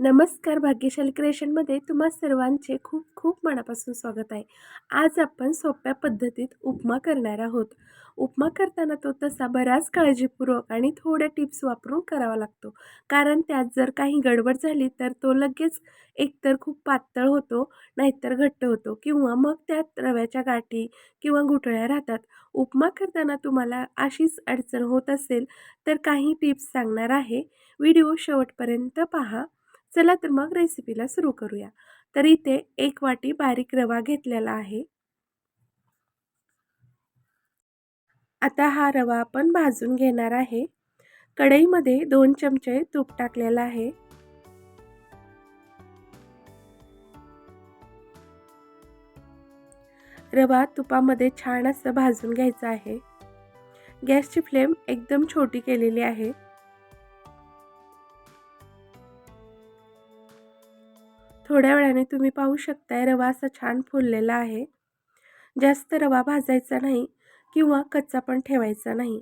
नमस्कार भाग्यशाली क्रिएशनमध्ये तुम्हा सर्वांचे खूप खूप मनापासून स्वागत आहे. आज आपण सोप्या पद्धतीत उपमा करणार आहोत. उपमा करताना तो तसा बराच काळजीपूर्वक आणि थोड्या टिप्स वापरून करावा लागतो. कारण त्यात जर काही गडबड झाली तर तो लगेच एकतर खूप पातळ होतो नाहीतर घट्ट होतो किंवा मग त्यात रव्याच्या गाठी किंवा गुठळ्या राहतात. उपमा करताना तुम्हाला अशीच अडचण होत असेल तर काही टिप्स सांगणार आहे. व्हिडिओ शेवटपर्यंत पहा. चला तर मग रेसिपीला सुरू करूया. तर इथे एक वाटी बारीक रवा घेतलेला आहे. आता हा रवा आपण भाजून घेणार आहे. कढईमध्ये दोन चमचे तूप टाकलेलं आहे. रवा तुपामध्ये छान असं भाजून घ्यायचं आहे. गॅसची फ्लेम एकदम छोटी केलेली आहे. थोड्या वेळाने तुम्ही पाहू शकताय रवा असा छान फुललेला आहे. जास्त रवा भाजायचा नाही किंवा कच्चा पण ठेवायचा नाही.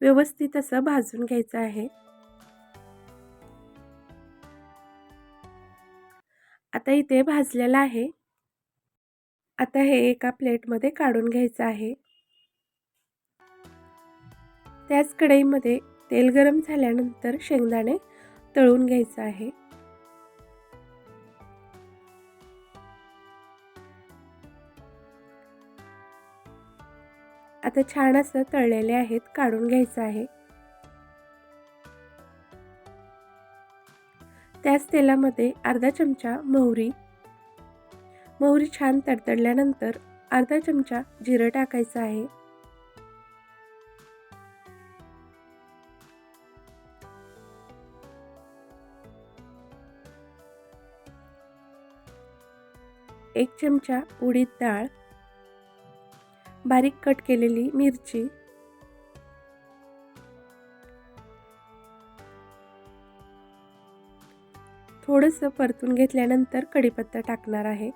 व्यवस्थित असं भाजून घ्यायचं आहे. आता इथे भाजलेलं आहे. आता हे एका प्लेटमध्ये काढून घ्यायचं आहे. त्याच कढईमध्ये तेल गरम झाल्यानंतर शेंगदाणे तळून घ्यायचं आहे. आता छान असं तळलेले आहेत काढून घ्यायचं आहे. त्याच तेलामध्ये अर्धा चमचा मोहरी. मोहरी छान तडतडल्यानंतर अर्धा चमचा जिरं टाकायचं आहे. एक चमचा उडीद डाळ बारीक कट केलेली मिरची थोडंसं परतून घेतल्यानंतर कढीपत्ता टाकणार आहे.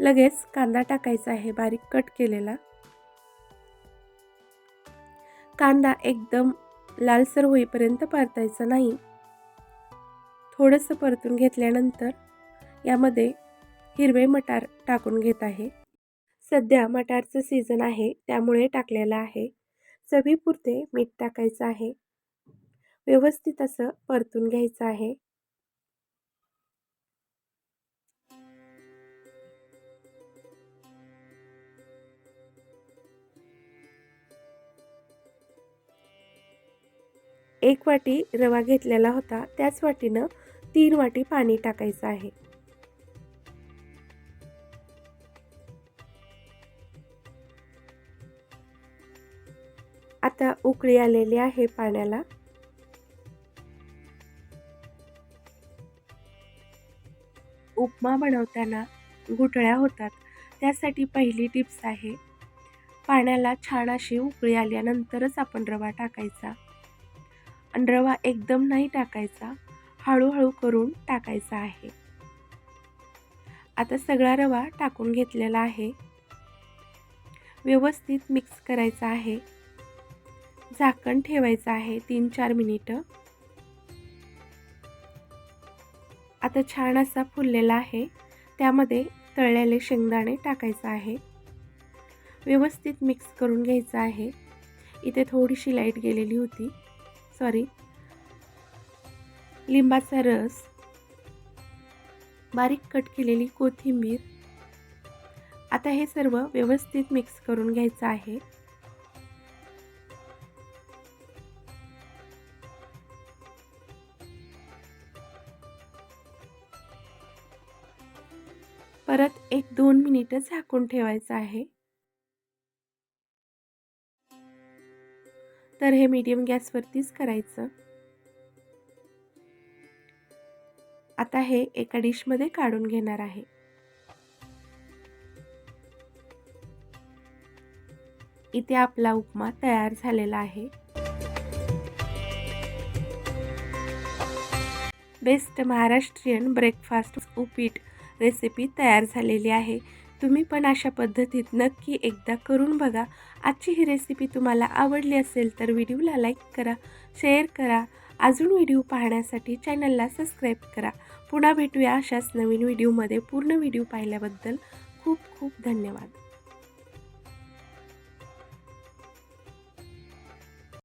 लगेच कांदा टाकायचा आहे बारीक कट केलेला. कांदा एकदम लालसर होईपर्यंत परतायचा नाही. थोडंसं परतून घेतल्यानंतर यामध्ये हिरवे मटार टाकून घेत आहे. सध्या मटारचं सीझन आहे त्यामुळे टाकलेलं आहे. चवीपुरते मीठ टाकायचं आहे. व्यवस्थित असं परतून घ्यायचं आहे. एक वाटी रवा घेतलेला होता त्याच वाटीनं तीन वाटी पाणी टाकायचं आहे. आता उकळी आलेली आहे पाण्याला. उपमा बनवताना घुटळ्या होतात त्यासाठी पहिली टिप्स आहे. पाण्याला छान अशी उकळी आल्यानंतरच आपण रवा टाकायचा. आणि रवा एकदम नाही टाकायचा हळूहळू करून टाकायचा आहे. आता सगळा रवा टाकून घेतलेला आहे. व्यवस्थित मिक्स करायचा आहे. झाकण ठेवायचं आहे तीन चार मिनिटं. आता छान असा फुललेला आहे. त्यामध्ये तळलेले शेंगदाणे टाकायचं आहे. व्यवस्थित मिक्स करून घ्यायचं आहे. इथे थोडीशी लाइट गेलेली होती. सॉरी लिंबाचा रस. बारीक कट केलेली कोथिंबीर. आता हे सर्व व्यवस्थित मिक्स करून घ्यायचं आहे. परत एक दोन मिनिटं झाकून ठेवायचं आहे. तर हे मीडियम गॅसवरतीच करायचं. आता हे एका डिशमध्ये काढून घेणार आहे. इथे आपला उपमा तयार झालेला आहे. बेस्ट महाराष्ट्रीयन ब्रेकफास्ट उपीट. रेसिपी तयार झालेली आहे. तुम्ही पण अशा पद्धतीत नक्की एकदा करून बघा. आजची ही रेसिपी तुम्हाला आवडली असेल तर व्हिडिओला लाईक करा शेअर करा. अजून व्हिडिओ पाहण्यासाठी चॅनलला सबस्क्राईब करा. पुन्हा भेटूया अशाच नवीन व्हिडिओमध्ये पूर्ण व्हिडिओ पाहिल्याबद्दल खूप खूप धन्यवाद.